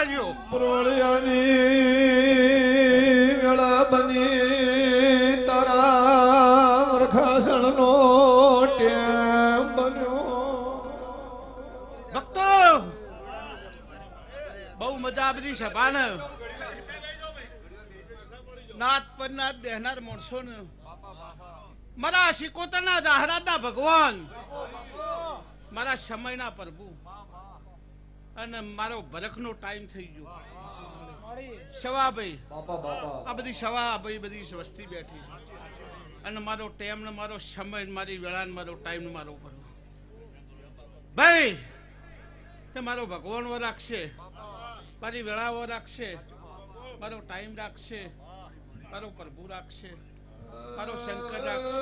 આવ્યો. પ્રોળિયાની વેળા બની તારા વરખાસણ નો ટેમ બન્યો. ભક્તો બહુ મજા આવી સભાને. નાથ પર નાત દેહનાર મોણસો ને મારા શિકોતરના જાહરાતના ભગવાન. મારા સમયના પ્રભુ. અને મારો બરખનો ટાઈમ થઈ ગયો. સવાભાઈ બાપા બાપા. આ બધી સવા ભાઈ બધી વસ્તી બેઠી છે. અને મારો ટાઈમ ને મારો સમય ને મારી વેળા ને મારો ટાઈમ ને મારો ભરવો ભાઈ તે મારો ભગવાન વો રાખશે. મારી વેળાઓ રાખશે. મારો ટાઈમ રાખશે. મારો પ્રભુ રાખશે. મારો શંકર રાખશે.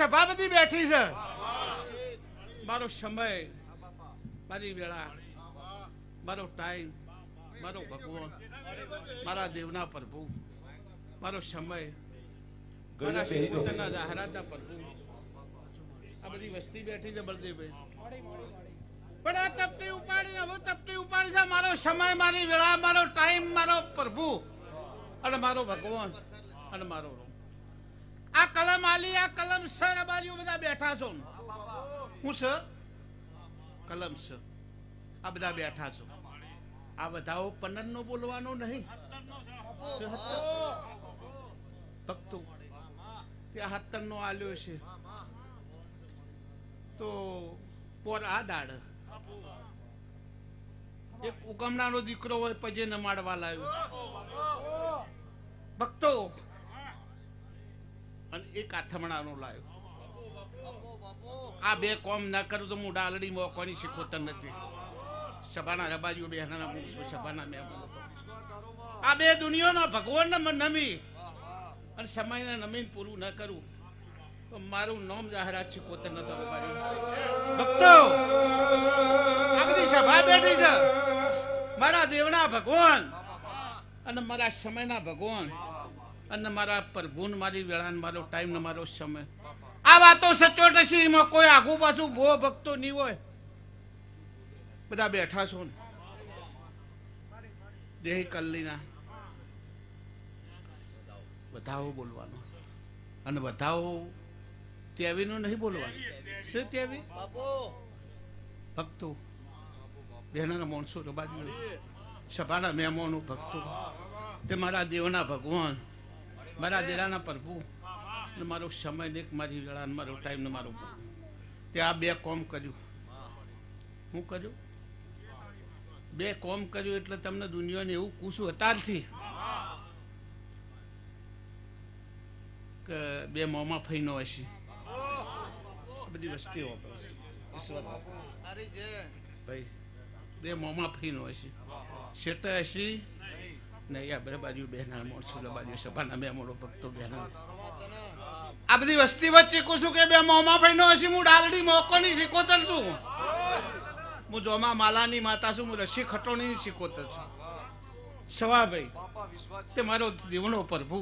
સભા બધી બેઠી છે. મારો સમય મારી વેળા મારો ટાઈમ મારો ભગવાન મારા દેવના પ્રભુ મારો સમય મારા શિકોતરના જાહેરાતના પ્રભુ. આ બધી વસ્તી બેઠી છે બળદેવભાઈ. પણ આ તપટી ઉપાડી હવે તપટી ઉપાડી છે. મારો સમય મારી વેળા મારો ટાઈમ મારો પ્રભુ અને મારો ભગવાન અને મારો આ કલમ આલી, આ કલમ સર બાજુ બધા બેઠા છો. હું સર? કલમ સ આ બધા બેઠા છો. આ બધાઓ પન્નર નો બોલવાનો નહીં. ભક્તો, ત્યાં હત્તર નો આલ્યો છે. તો પોર આ દાડ. એક ઉગમનાનો દીકરો હોય પજે નમાડવા માડવા લાવ્યો ભક્તો અને એક આથમણાનો લાયો. આ બે કોમ ના કરું તો હું ડાલડી મોકોની શીખોતર નથી. સભાના રબાજીઓ બેહના મૂકશું સભાના મહેમાનો આ બે દુનિયાનો ભગવાનને નમી. અને સમયને નમીને પૂરું ન કરું. તો મારું નામ જાહેરાત છે કોતર નતો ભક્તો, આ બધી સભા બેઠી છે. મારા દેવના ભગવાન અને મારા સમયના ભગવાન. અને મારા પ્રભુન મારી વેળા મારો ટાઈમ ને મારો સમય. આ વાતો સચોટ છે એમાં કોઈ આગુ પાછું ભો ભક્તો નહીં હોય. બધા બેઠા છો ને. દેહી કલ્લીના. બધાઓ બોલવાનો. અને બધાઓ ત્યાવીનું નહીં બોલવાનું. શું ત્યાવી? ભક્તો. બહેનાના માણસો રબાજ સભાના મહેમાનો ભક્તો. તે મારા દેવના ભગવાન. મારા દેરાના પ્રભુ ને મારો સમય ને મારી વેળા ને મારો ટાઈમ ને મારો પ્રભુ. તે આ બે કોમ કર્યું. હું કર્યું? બે કોમ કર્યું એટલે તમને દુનિયાને એવું કૂશું અતારથી કે બે મોમાં ફઈનો હશે. બધી વસ્તી વાપરે ઈશ્વર ભાઈ બે મોમાં ફઈનો હશે. શેટ હશે? આ બધા બાજુ બેના માણસો બાજુ સભાના બે મોડો આ બધી વસ્તી વચ્ચે કુશું કે મોમાં ફઈનો હશે હું ડાલડી મોકોની શીખોતર છું. હું જોમા માલાની માતા છું હું રસી ખટોણી શીખોતર છું. સવાભાઈ તે મારો દેવનો પ્રભુ.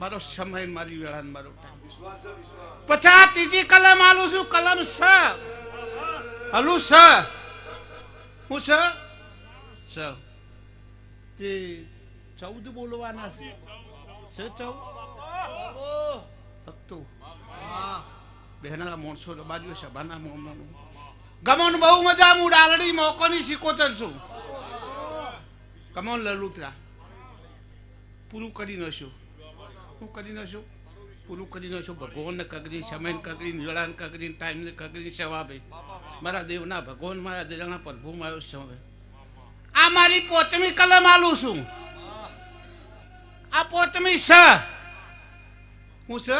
મારો સમય મારી વેળા મારો પછા ત્રીજી કલમ આલું છું, કલમ સ હલું સ હું સ તે ચૌદ બોલવાના છે. ચૌદ? ભક્તો. બહેના મોણસો બાજુ સભાના મોમનો ગમોન બહુ મજા હું ડાલડી મોકોની શીખોતર છું. કમોન લલુતરા પૂરું કરી નશું હું કરી નશું પૂરું કરી નશું ભગવાનને કગરી સમયને કગરી વેળાને કગરી ટાઈમને કગરી સવાબે મારા દેવના ભગવાન મારા દેવના પ્રભુ મારો સમય આ મારી પોતમી કલમ આલું છું. આ પોતમી છ. હું છ?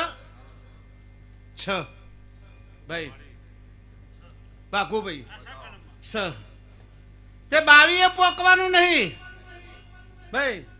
છ. ભાઈ. ભાઈ. સ તે બાવીએ પોકવાનું નહીં. ભાઈ.